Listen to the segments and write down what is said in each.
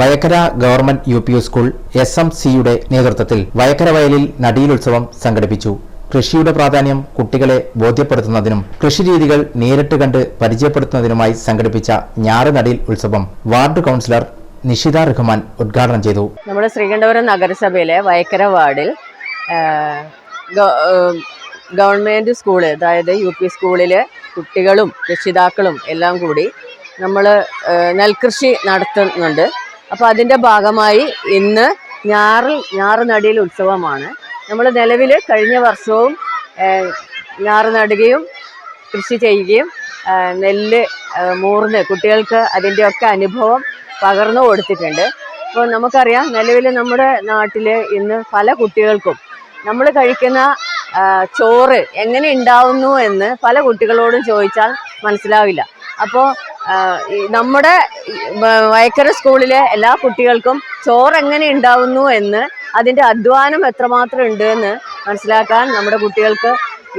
Vayakkara government U P school S M സിയുടെ നേതൃത്വത്തിൽ വയക്കര വയലിൽ നടീലുത്സവം സംഘടിപ്പിച്ചു. കൃഷിയുടെ പ്രാധാന്യം കുട്ടികളെ ബോധ്യപ്പെടുത്തുന്നതിനും കൃഷിരീതികൾ നേരിട്ട് കണ്ട് പരിചയപ്പെടുത്തുന്നതിനുമായി സംഘടിപ്പിച്ച ഞാറ് നടീൽ ഉത്സവം വാർഡ് കൗൺസിലർ നിഷിത റഹ്മാൻ ഉദ്ഘാടനം ചെയ്തു. നമ്മുടെ ശ്രീകണ്ഠപുരം നഗരസഭയിലെ വയക്കര വാർഡിൽ ഗവൺമെന്റ് സ്കൂൾ അതായത് യു പി സ്കൂളിലെ കുട്ടികളും രക്ഷിതാക്കളും എല്ലാം കൂടി നമ്മൾ നെൽകൃഷി നടത്തുന്നുണ്ട്. അപ്പോൾ അതിന്റെ ഭാഗമായി ഇന്ന് ഞാറിൽ ഞാറ് നടിയിൽ ഉത്സവമാണ്. നമ്മൾ നിലവിൽ കഴിഞ്ഞ വർഷവും ഞാറ് നടുകയും കൃഷി ചെയ്യുകയും നെല്ല് മൂർന്ന് കുട്ടികൾക്ക് അതിന്റെയൊക്കെ അനുഭവം പകർന്നു കൊടുത്തിട്ടുണ്ട്. അപ്പോൾ നമുക്കറിയാം നിലവിൽ നമ്മുടെ നാട്ടിൽ ഇന്ന് പല കുട്ടികൾക്കും നമ്മൾ കഴിക്കുന്ന ചോറ് എങ്ങനെ ഉണ്ടാവുന്നു എന്ന് പല കുട്ടികളോടും ചോദിച്ചാൽ മനസ്സിലാവില്ല. അപ്പോൾ നമ്മുടെ വയക്കര സ്കൂളിലെ എല്ലാ കുട്ടികൾക്കും ചോറ് എങ്ങനെ ഉണ്ടാവുന്നു എന്ന് അതിന്റെ അധ്വാനം എത്രമാത്രം ഉണ്ട് എന്ന് മനസ്സിലാക്കാൻ നമ്മുടെ കുട്ടികൾക്ക്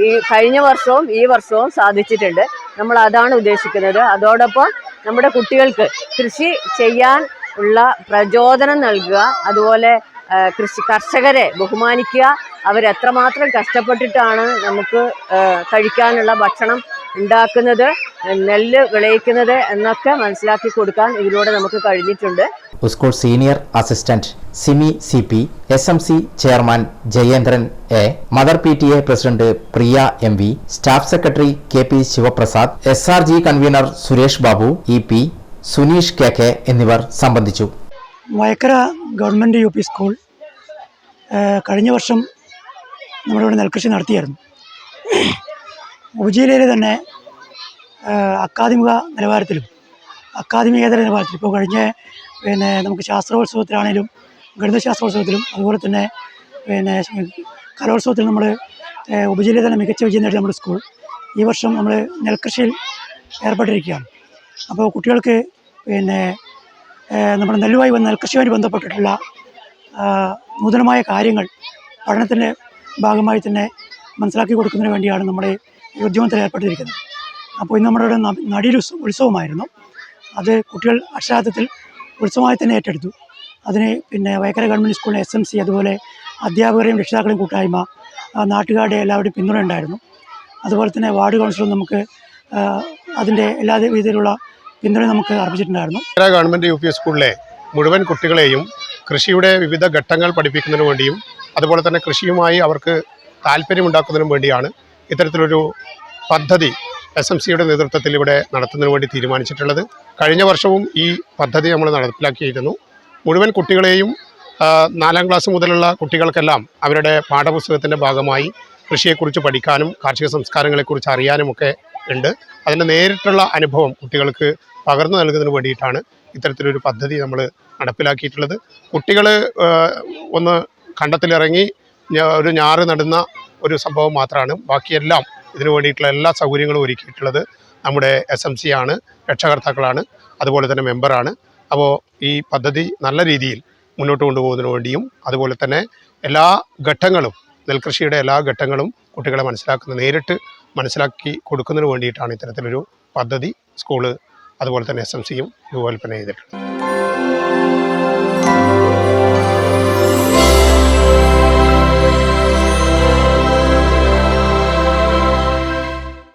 ഈ കഴിഞ്ഞ വർഷവും ഈ വർഷവും സാധിച്ചിട്ടുണ്ട്. നമ്മൾ അതാണ് ഉദ്ദേശിക്കുന്നത്. അതോടൊപ്പം നമ്മുടെ കുട്ടികൾക്ക് കൃഷി ചെയ്യാൻ ഉള്ള പ്രചോദനം നൽകുക അതുപോലെ കൃഷി കർഷകരെ ബഹുമാനിക്കുക. അവരെത്രമാത്രം കഷ്ടപ്പെട്ടിട്ടാണ് നമുക്ക് കഴിക്കാനുള്ള ഭക്ഷണം ഉണ്ടാക്കുന്നത് നെല്ല് വിളയിക്കുന്നത് എന്നൊക്കെ മനസ്സിലാക്കി കൊടുക്കാൻ ഇതിലൂടെ നമുക്ക് കഴിഞ്ഞിട്ടുണ്ട്. School senior assistant Simi C P S M C chairman Jayendran A mother P T A president Priya M V staff secretary K P Sivaprasad S R G convener Suresh Babu E P Suneesh K K എന്നിവർ സംബന്ധിച്ചു. Vayakkara government U P school കഴിഞ്ഞ വർഷം നമ്മളിവിടെ നെൽകൃഷി നടത്തിയായിരുന്നു. ഉപജില്ലയിലെ തന്നെ അക്കാദമിക നിലവാരത്തിലും അക്കാദമികേതര നിലവാരത്തിലും ഇപ്പോൾ കഴിഞ്ഞ പിന്നെ നമുക്ക് ശാസ്ത്രോത്സവത്തിലാണേലും ഗണിതശാസ്ത്രോത്സവത്തിലും അതുപോലെ തന്നെ പിന്നെ കലോത്സവത്തിൽ നമ്മൾ ഉപജില്ലയിൽ തന്നെ മികച്ച വിജയം നേടിയ നമ്മുടെ സ്കൂൾ ഈ വർഷം നമ്മൾ നെൽകൃഷിയിൽ ഏർപ്പെട്ടിരിക്കുകയാണ്. അപ്പോൾ കുട്ടികൾക്ക് പിന്നെ നമ്മുടെ നെല്ലുമായി നെൽകൃഷിയുമായി ബന്ധപ്പെട്ടിട്ടുള്ള നൂതനമായ കാര്യങ്ങൾ പഠനത്തിന്റെ ഭാഗമായി തന്നെ മനസ്സിലാക്കി കൊടുക്കുന്നതിന് വേണ്ടിയാണ് നമ്മുടെ ഈ ഉദ്യമത്തിൽ ഏർപ്പെട്ടിരിക്കുന്നത് അപ്പോൾ ഇന്ന് നമ്മുടെ ഇവിടെ ഉത്സവമായിരുന്നു. അത് കുട്ടികൾ അക്ഷരാർത്ഥത്തിൽ ഉത്സവമായി തന്നെ ഏറ്റെടുത്തു. അതിന് പിന്നെ വയക്കര ഗവൺമെന്റ് സ്കൂളിലെ എസ് എം സി അതുപോലെ അധ്യാപകരെയും രക്ഷിതാക്കളെയും കൂട്ടായ്മ നാട്ടുകാരുടെ എല്ലാവരുടെയും പിന്തുണ ഉണ്ടായിരുന്നു. അതുപോലെ തന്നെ വാർഡ് കൗൺസിലും നമുക്ക് അതിന്റെ എല്ലാ രീതിയിലുള്ള പിന്തുണ നമുക്ക് അർപ്പിച്ചിട്ടുണ്ടായിരുന്നു. ഗവൺമെന്റ് യു പി സ്കൂളിലെ മുഴുവൻ കുട്ടികളെയും കൃഷിയുടെ വിവിധ ഘട്ടങ്ങൾ പഠിപ്പിക്കുന്നതിന് വേണ്ടിയും അതുപോലെ തന്നെ കൃഷിയുമായി അവർക്ക് താല്പര്യമുണ്ടാക്കുന്നതിനും വേണ്ടിയാണ് ഇത്തരത്തിലൊരു പദ്ധതി എസ് എം സിയുടെ നേതൃത്വത്തിൽ ഇവിടെ നടത്തുന്നതിന് വേണ്ടി തീരുമാനിച്ചിട്ടുള്ളത്. കഴിഞ്ഞ വർഷവും ഈ പദ്ധതി നമ്മൾ നടപ്പിലാക്കിയിരുന്നു. മുഴുവൻ കുട്ടികളെയും നാലാം ക്ലാസ് മുതലുള്ള കുട്ടികൾക്കെല്ലാം അവരുടെ പാഠപുസ്തകത്തിന്റെ ഭാഗമായി കൃഷിയെക്കുറിച്ച് പഠിക്കാനും കാർഷിക സംസ്കാരങ്ങളെക്കുറിച്ച് അറിയാനുമൊക്കെ ഉണ്ട്. അതിന്റെ നേരിട്ടുള്ള അനുഭവം കുട്ടികൾക്ക് പകർന്നു നൽകുന്നതിന് വേണ്ടിയിട്ടാണ് ഇത്തരത്തിലൊരു പദ്ധതി നമ്മൾ നടപ്പിലാക്കിയിട്ടുള്ളത്. കുട്ടികൾ ഒന്ന് കണ്ടത്തിലിറങ്ങി ഒരു ഞാറ് നടുന്ന ഒരു സംഭവം മാത്രമാണ്. ബാക്കിയെല്ലാം ഇതിനു വേണ്ടിയിട്ടുള്ള എല്ലാ സൗകര്യങ്ങളും ഒരുക്കിയിട്ടുള്ളത് നമ്മുടെ എസ് എം സി ആണ് രക്ഷകർത്താക്കളാണ് അതുപോലെ തന്നെ മെമ്പറാണ് അപ്പോൾ ഈ പദ്ധതി നല്ല രീതിയിൽ മുന്നോട്ട് കൊണ്ടുപോകുന്നതിന് വേണ്ടിയും അതുപോലെ തന്നെ എല്ലാ ഘട്ടങ്ങളും നെൽകൃഷിയുടെ എല്ലാ ഘട്ടങ്ങളും കുട്ടികളെ മനസ്സിലാക്കുന്ന നേരിട്ട് മനസ്സിലാക്കി കൊടുക്കുന്നതിന് വേണ്ടിയിട്ടാണ് ഇത്തരത്തിലൊരു പദ്ധതി സ്കൂൾ അതുപോലെ തന്നെ എസ് എം സിയും രൂപകൽപ്പന ചെയ്തിട്ടുള്ളത്.